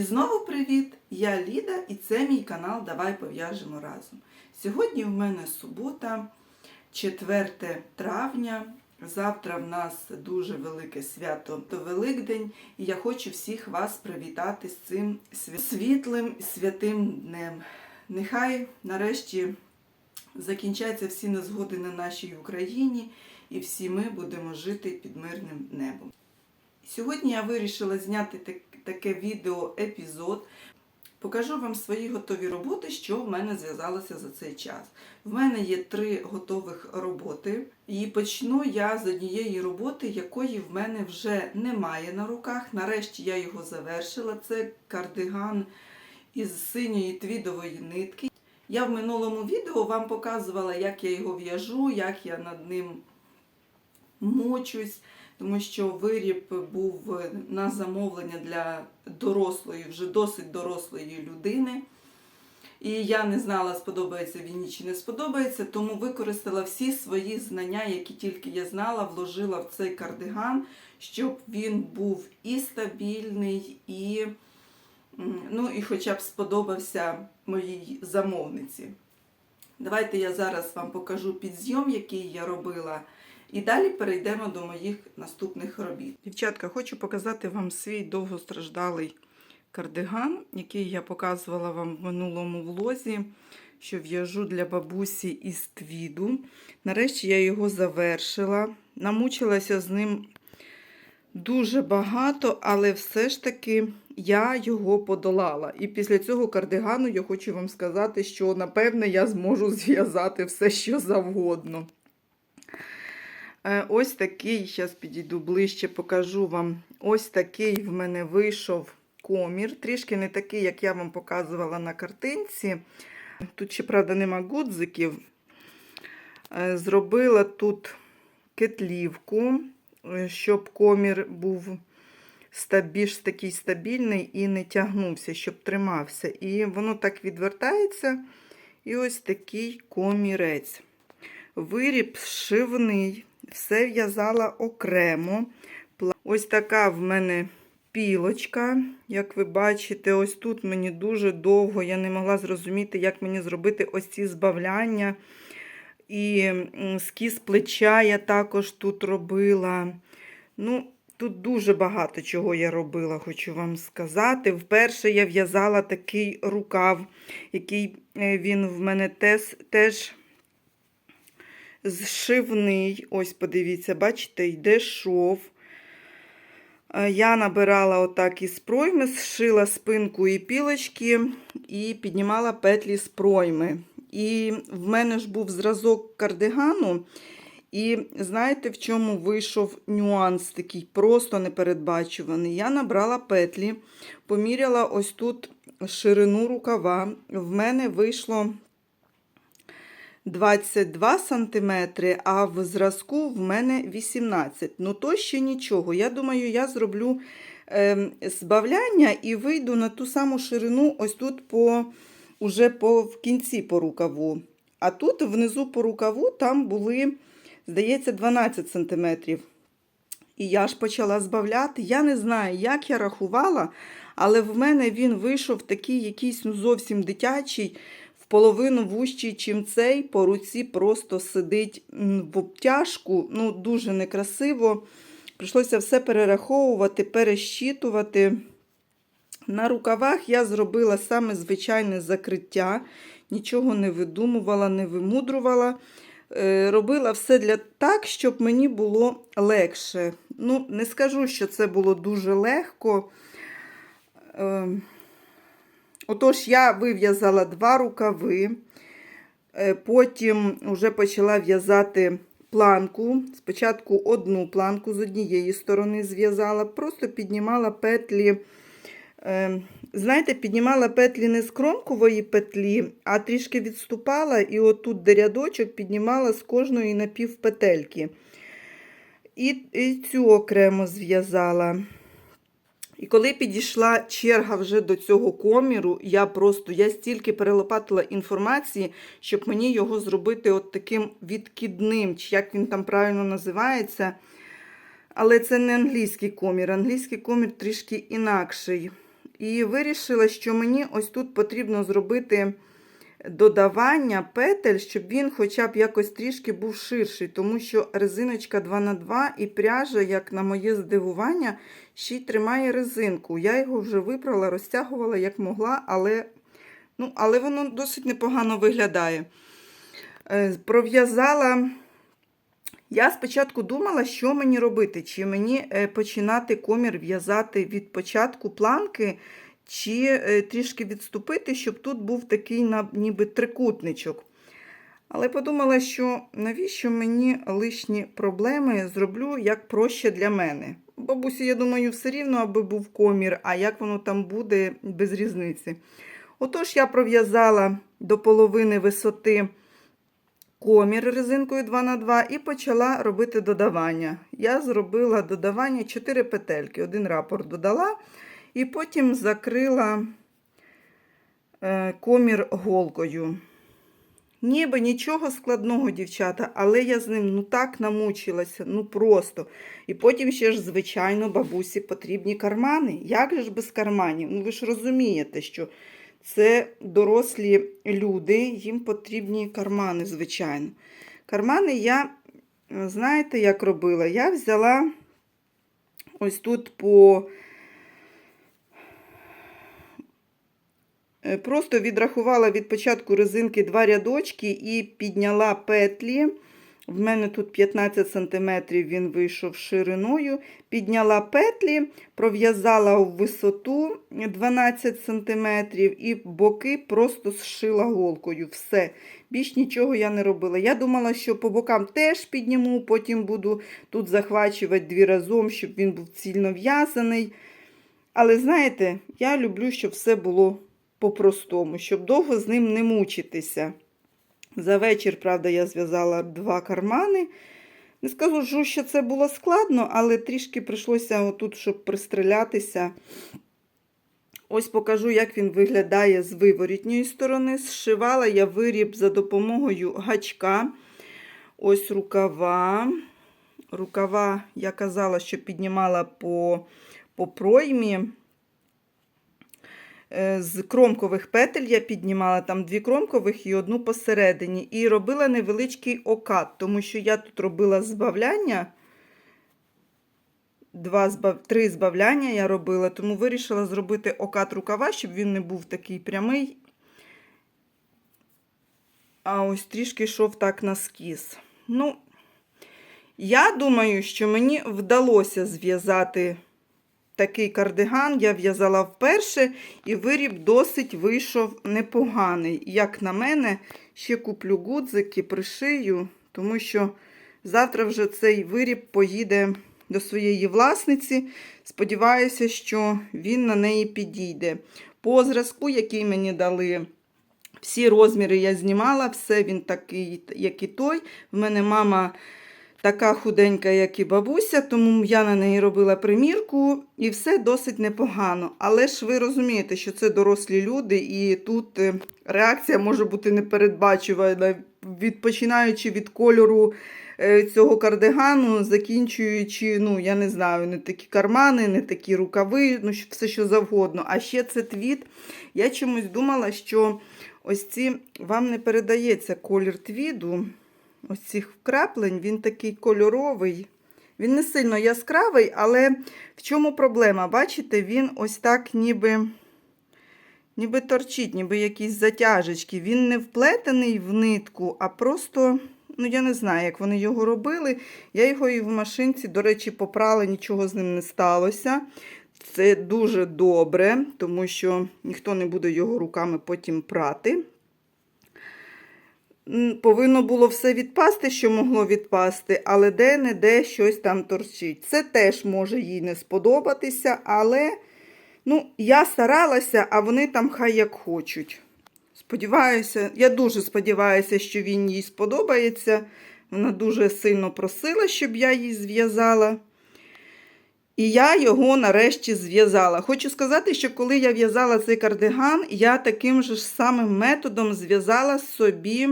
І знову привіт! Я Ліда і це мій канал Давай пов'яжемо разом. Сьогодні в мене субота, 4 травня. Завтра в нас дуже велике свято то Великдень, і я хочу всіх вас привітати з цим світлим святим днем. Нехай нарешті закінчаться всі незгоди на нашій Україні, і всі ми будемо жити під мирним небом. Сьогодні я вирішила зняти таке відео епізод. Покажу вам свої готові роботи, що в мене зв'язалося за цей час. В мене є три готових роботи, і почну я з однієї роботи, якої в мене вже немає на руках. Нарешті я його завершила. Це кардиган із синьої твідової нитки. Я в минулому відео вам показувала, як я його в'яжу, як я над ним мучусь, тому що виріб був на замовлення для дорослої, вже досить дорослої людини. І я не знала, сподобається він чи не сподобається, тому використала всі свої знання, які тільки я знала, вложила в цей кардиган, щоб він був і стабільний, і, ну, і хоча б сподобався моїй замовниці. Давайте я зараз вам покажу підзйом, який я робила. І далі перейдемо до моїх наступних робіт. Дівчатка, хочу показати вам свій довгостраждалий кардиган, який я показувала вам в минулому влозі, що в'яжу для бабусі із твіду. Нарешті я його завершила. Намучилася з ним дуже багато, але все ж таки я його подолала. І після цього кардигану я хочу вам сказати, що напевне я зможу зв'язати все, що завгодно. Е, Ось такий, зараз підійду ближче, покажу вам. Ось такий в мене вийшов комір. Трішки не такий, як я вам показувала на картинці. Тут ще, правда, нема гудзиків. Е, Зробила тут кетлівку, е, щоб комір був більш такий стабільний і не тягнувся, щоб тримався. І воно так відвертається. І ось такий комірець. Виріб зшивний, все в'язала окремо. Ось така в мене пілочка. Як ви бачите, ось тут мені дуже довго, я не могла зрозуміти, як мені зробити ось ці збавляння. І скіз плеча я також тут робила. Ну, Тут дуже багато чого я робила, хочу вам сказати. Вперше я в'язала такий рукав, який е, він в мене теж, теж зшивний. Ось, подивіться, бачите, йде шов. Е, Я набирала отак із пройми, зшила спинку і пілочки і піднімала петлі з пройми. І в мене ж був зразок кардигану. І знаєте, в чому вийшов нюанс такий просто непередбачуваний. Я набрала петлі, поміряла ось тут ширину рукава. В мене вийшло 22 см, а в зразку в мене 18 Ну, то ще нічого. Я думаю, я зроблю е, збавляння і вийду на ту саму ширину, ось тут по, уже по, в кінці по рукаву. А тут внизу по рукаву там були, здається, 12 см. І я ж почала збавляти. Я не знаю, як я рахувала, але в мене він вийшов такий якийсь ну, зовсім дитячий, половину вущий, чим цей. По руці просто сидить в обтяжку. Ну, дуже некрасиво. Прийшлося все перераховувати, перещитувати. На рукавах я зробила саме звичайне закриття, нічого не видумувала, не вимудрувала. Е, Робила все для так, щоб мені було легше. Ну, не скажу, що це було дуже легко. Отож, я вив'язала два рукави, Е, потім вже почала в'язати планку. Спочатку одну планку з однієї сторони зв'язала, просто піднімала петлі. Е, Знаєте, піднімала петлі не з кромкової петлі, а трішки відступала, і отут де рядочок піднімала з кожної напівпетельки. І, і цю окремо зв'язала. І коли підійшла черга вже до цього коміру, я просто я стільки перелопатила інформації, щоб мені його зробити от таким відкидним, чи як він там правильно називається. Але це не англійський комір. Англійський комір трішки інакший. І вирішила, що мені ось тут потрібно зробити додавання петель, щоб він хоча б якось трішки був ширший, тому що резиночка 2х2 і пряжа, як на моє здивування, ще й тримає резинку. Я його вже випрала, розтягувала як могла, але, ну, але воно досить непогано виглядає. Е, Пров'язала. Я спочатку думала, що мені робити, чи мені е, починати комір в'язати від початку планки, чи е, трішки відступити, щоб тут був такий ніби трикутничок. Але подумала, що навіщо мені лишні проблеми зроблю як проще для мене. Бабусі, я думаю, все рівно, аби був комір, а як воно там буде, без різниці. Отож, я пров'язала до половини висоти комір резинкою 2х2 і почала робити додавання. Я зробила додавання 4 петельки, один рапорт додала, і потім закрила е, комір голкою. Ніби нічого складного, дівчата, але я з ним ну так намучилася, ну просто. І потім ще ж, звичайно, бабусі потрібні кармани. Як же ж без карманів? Ну ви ж розумієте, що це дорослі люди, їм потрібні кармани, звичайно. Кармани я, знаєте, як робила? Я взяла ось тут по. Просто відрахувала від початку резинки два рядочки і підняла петлі. В мене тут 15 см він вийшов шириною. Підняла петлі, пров'язала в висоту 12 см і боки просто зшила голкою. Все. Більш нічого я не робила. Я думала, що по бокам теж підніму, потім буду тут захвачувати дві разом, щоб він був цільно в'язаний. Але знаєте, я люблю, щоб все було по-простому, щоб довго з ним не мучитися. За вечір, правда, я зв'язала два кармани. Не скажу, що це було складно, але трішки прийшлося отут, щоб пристрілятися. Ось покажу, як він виглядає з виворітньої сторони. Зшивала я виріб за допомогою гачка. Ось рукава. Рукава, я казала, що піднімала по, по проймі. Е, З кромкових петель я піднімала там дві кромкових і одну посередині. І робила невеличкий окат, тому що я тут робила збавляння. Два. Три збавляння я робила, тому вирішила зробити окат рукава, щоб він не був такий прямий. А ось трішки йшов так на скіз. Ну, я думаю, що мені вдалося зв'язати такий кардиган. Я в'язала вперше, і виріб досить вийшов непоганий. Як на мене, ще куплю гудзики, пришию, тому що завтра вже цей виріб поїде до своєї власниці. Сподіваюся, що він на неї підійде. По зразку, який мені дали. Всі розміри я знімала, все він такий, як і той. В мене мама така худенька, як і бабуся, тому я на неї робила примірку, і все досить непогано. Але ж ви розумієте, що це дорослі люди, і тут е, реакція може бути непередбачувана, від, починаючи від кольору е, цього кардигану, закінчуючи, ну, я не знаю, не такі кармани, не такі рукави, ну, все що завгодно. А ще це твіт. Я чомусь думала, що ось ці вам не передається колір твіду. Ось цих вкраплень, він такий кольоровий. Він не сильно яскравий, але в чому проблема? Бачите, він ось так ніби ніби торчить, ніби якісь затяжечки. Він не вплетений в нитку, а просто, ну я не знаю, як вони його робили. Я його і в машинці, до речі, попрала, нічого з ним не сталося. Це дуже добре, тому що ніхто не буде його руками потім прати. Повинно було все відпасти, що могло відпасти, але де-не-де щось там торчить. Це теж може їй не сподобатися, але ну, я старалася, а вони там хай як хочуть. Сподіваюся, я дуже сподіваюся, що він їй сподобається. Вона дуже сильно просила, щоб я її зв'язала. І я його нарешті зв'язала. Хочу сказати, що коли я в'язала цей кардиган, я таким же самим методом зв'язала собі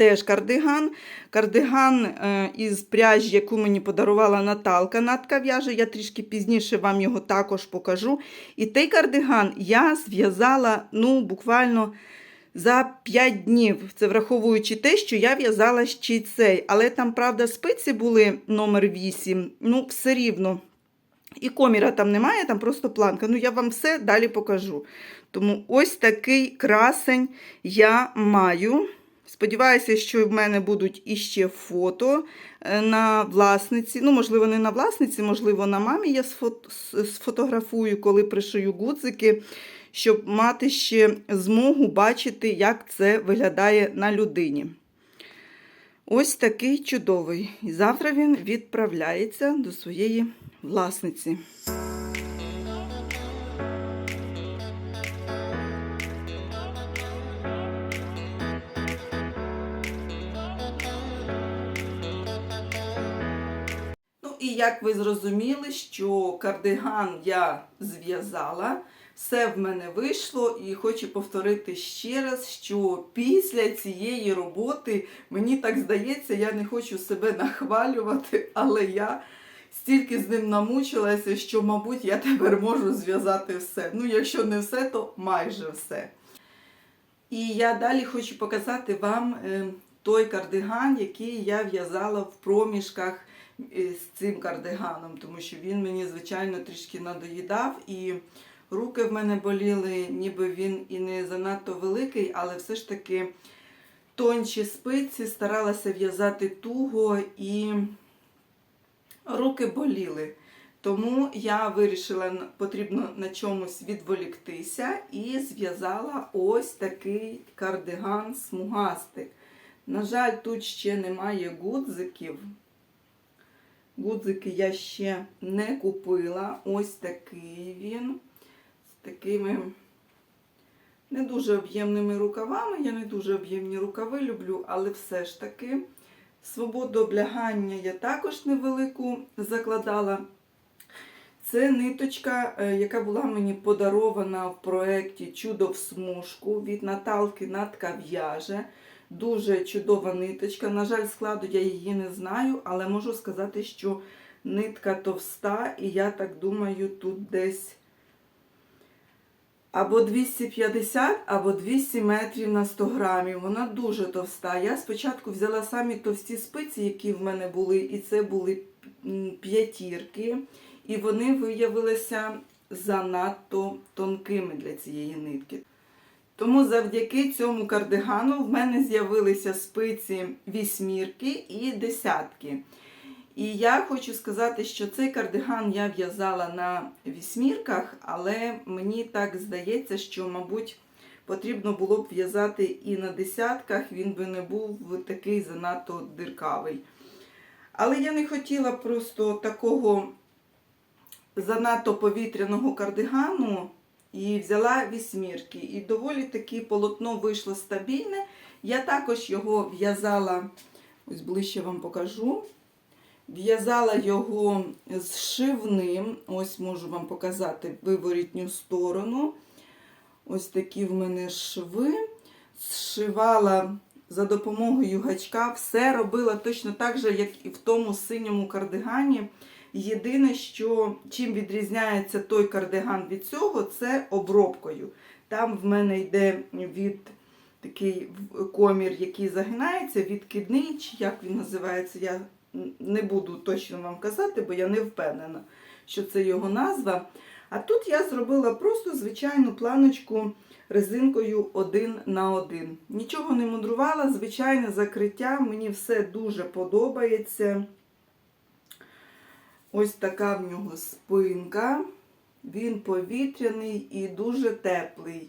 теж кардиган. Кардиган е, із пряжі, яку мені подарувала Наталка. Натка в'яже, я трішки пізніше вам його також покажу. І той кардиган я зв'язала ну, буквально за 5 днів. Це враховуючи те, що я в'язала ще й цей. Але там, правда, спиці були номер 8. Ну, все рівно. І коміра там немає, там просто планка. Ну, я вам все далі покажу. Тому ось такий красень я маю. Сподіваюся, що в мене будуть іще фото е, на власниці. Ну, можливо, не на власниці, можливо, на мамі я сфотографую, коли пришию гудзики, щоб мати ще змогу бачити, як це виглядає на людині. Ось такий чудовий. І завтра він відправляється до своєї власниці. Як ви зрозуміли, що кардиган я зв'язала, все в мене вийшло, і хочу повторити ще раз, що після цієї роботи мені так здається, я не хочу себе нахвалювати, але я стільки з ним намучилася, що, мабуть, я тепер можу зв'язати все. Ну, якщо не все, то майже все. І я далі хочу показати вам е, той кардиган, який я в'язала в проміжках з цим кардиганом, тому що він мені, звичайно, трішки надоїдав, і руки в мене боліли, ніби він і не занадто великий, але все ж таки тонші спиці старалася в'язати туго і руки боліли. Тому я вирішила, потрібно на чомусь відволіктися і зв'язала ось такий кардиган смугастик. На жаль, тут ще немає гудзиків. Гудзики я ще не купила. Ось такий він. З такими не дуже об'ємними рукавами. Я не дуже об'ємні рукави люблю, але все ж таки. Свободу облягання я також невелику закладала. Це ниточка, е, яка була мені подарована в проєкті Чудо в смужку від Наталки Натка. Дуже чудова ниточка. На жаль, складу я її не знаю, але можу сказати, що нитка товста, і я так думаю, тут десь або 250, або 200 метрів на 100 грамів. Вона дуже товста. Я спочатку взяла самі товсті спиці, які в мене були, і це були п'ятірки. І вони виявилися занадто тонкими для цієї нитки. Тому завдяки цьому кардигану в мене з'явилися спиці вісьмірки і десятки. І я хочу сказати, що цей кардиган я в'язала на вісьмірках, але мені так здається, що, мабуть, потрібно було б в'язати і на десятках, він би не був такий занадто диркавий. Але я не хотіла просто такого занадто повітряного кардигану і взяла вісьмірки. І доволі таки полотно вийшло стабільне. Я також його в'язала, ось ближче вам покажу. В'язала його з шивним. Ось можу вам показати виворітню сторону. Ось такі в мене шви. Зшивала за допомогою гачка. Все робила точно так же, як і в тому синьому кардигані. Єдине, що чим відрізняється той кардиган від цього, це обробкою. Там в мене йде від такий комір, який загинається, відкидний, чи як він називається, я не буду точно вам казати, бо я не впевнена, що це його назва. А тут я зробила просто звичайну планочку резинкою один на один. Нічого не мудрувала, звичайне закриття. Мені все дуже подобається. Ось така в нього спинка. Він повітряний і дуже теплий.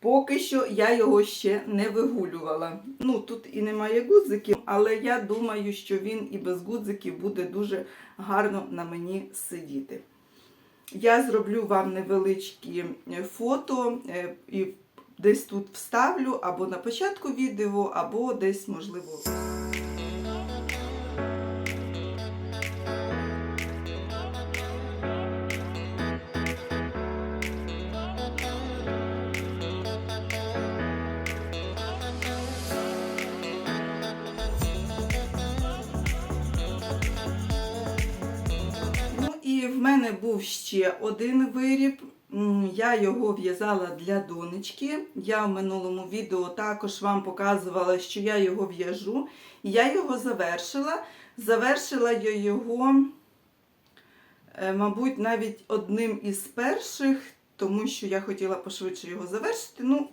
Поки що я його ще не вигулювала. Ну, тут і немає гудзиків, але я думаю, що він і без гудзиків буде дуже гарно на мені сидіти. Я зроблю вам невеличкі е, фото е, і десь тут вставлю або на початку відео, або десь, можливо. Був ще один виріб. Я його в'язала для донечки. Я в минулому відео також вам показувала, що я його в'яжу. Я його завершила. Завершила я його, е, мабуть, навіть одним із перших, тому що я хотіла пошвидше його завершити. Ну,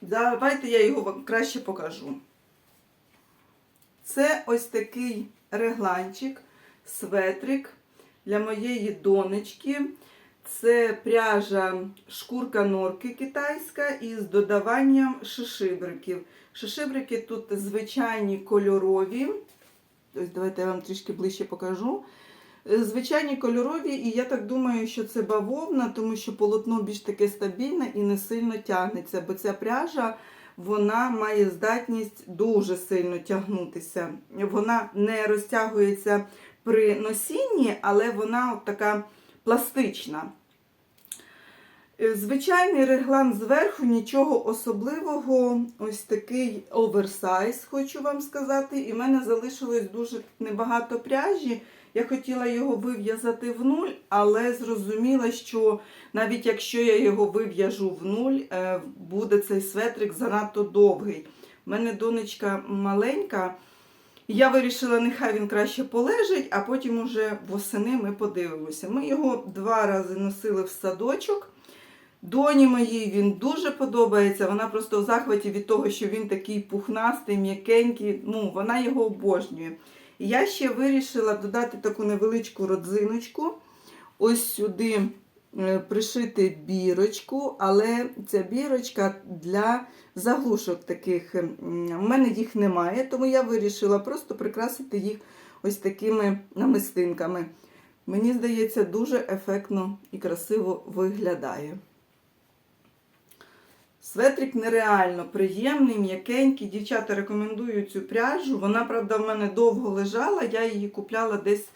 давайте я його вам краще покажу. Це ось такий регланчик, светрик для моєї донечки. Це пряжа шкурка норки китайська із додаванням шишибриків. Шишибрики тут звичайні кольорові. Ось давайте я вам трішки ближче покажу. Звичайні кольорові, і я так думаю, що це бавовна, тому що полотно більш таке стабільне і не сильно тягнеться, бо ця пряжа вона має здатність дуже сильно тягнутися. Вона не розтягується при носінні, але вона от така пластична. Е, Звичайний реглан зверху, нічого особливого, ось такий оверсайз, хочу вам сказати. І в мене залишилось дуже небагато пряжі. Я хотіла його вив'язати в нуль, але зрозуміла, що навіть якщо я його вив'яжу в нуль, е, буде цей светрик занадто довгий. У мене донечка маленька. Я вирішила, нехай він краще полежить, а потім уже восени ми подивимося. Ми його два рази носили в садочок. Доні моїй він дуже подобається. Вона просто в захваті від того, що він такий пухнастий, м'якенький. Ну, вона його обожнює. Я ще вирішила додати таку невеличку родзиночку. Ось сюди пришити бірочку, але ця бірочка для заглушок таких. м, У мене їх немає, тому я вирішила просто прикрасити їх ось такими намистинками. Мені здається, дуже ефектно і красиво виглядає. Светрик нереально приємний, м'якенький. Дівчата рекомендую цю пряжу. Вона, правда, в мене довго лежала. Я її купляла десь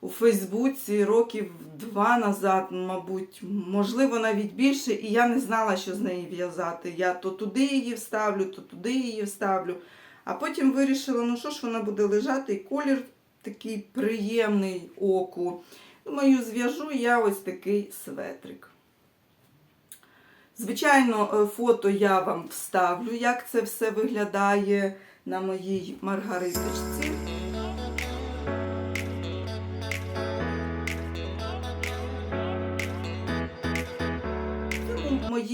у Фейсбуці років два назад, мабуть, можливо, навіть більше, і я не знала, що з неї в'язати. Я то туди її вставлю, то туди її вставлю. А потім вирішила, ну що ж вона буде лежати, і колір такий приємний оку. Думаю, зв'яжу я ось такий светрик. Звичайно, е, фото я вам вставлю, як це все виглядає на моїй маргариточці.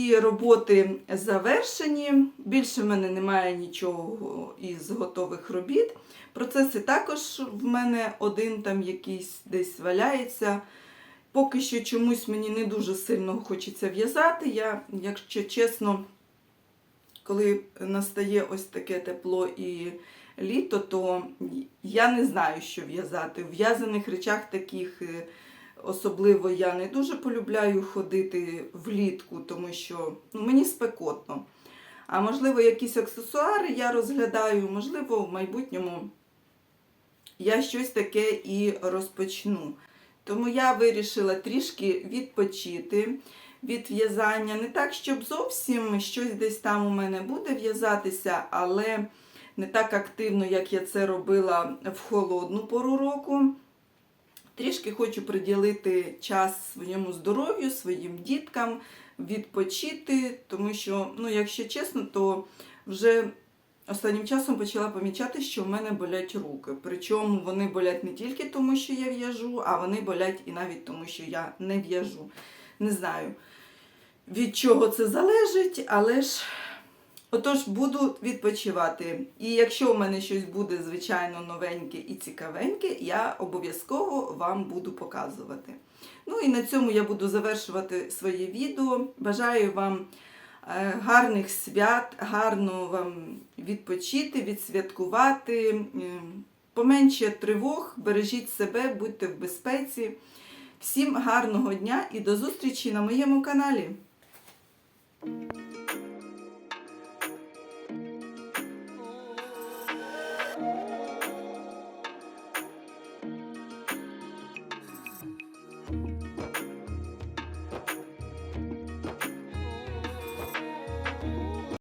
Мої роботи завершені. Більше в мене немає нічого із готових робіт. Процеси також в мене один там якийсь десь валяється. Поки що чомусь мені не дуже сильно хочеться в'язати. Я, якщо чесно, коли настає ось таке тепло і літо, то я не знаю, що в'язати. В в'язаних речах таких е, особливо я не дуже полюбляю ходити влітку, тому що ну, мені спекотно. А можливо, якісь аксесуари я розглядаю, можливо, в майбутньому я щось таке і розпочну. Тому я вирішила трішки відпочити від в'язання. Не так, щоб зовсім щось десь там у мене буде в'язатися, але не так активно, як я це робила в холодну пору року. Трішки хочу приділити час своєму здоров'ю, своїм діткам, відпочити, тому що, ну, якщо чесно, то вже останнім часом почала помічати, що в мене болять руки. Причому вони болять не тільки тому, що я в'яжу, а вони болять і навіть тому, що я не в'яжу. Не знаю, від чого це залежить, але ж отож буду відпочивати. І якщо в мене щось буде, звичайно, новеньке і цікавеньке, я обов'язково вам буду показувати. Ну і на цьому я буду завершувати своє відео. Бажаю вам е, гарних свят, гарно вам відпочити, відсвяткувати. Поменше тривог, бережіть себе, будьте в безпеці. Всім гарного дня і до зустрічі на моєму каналі.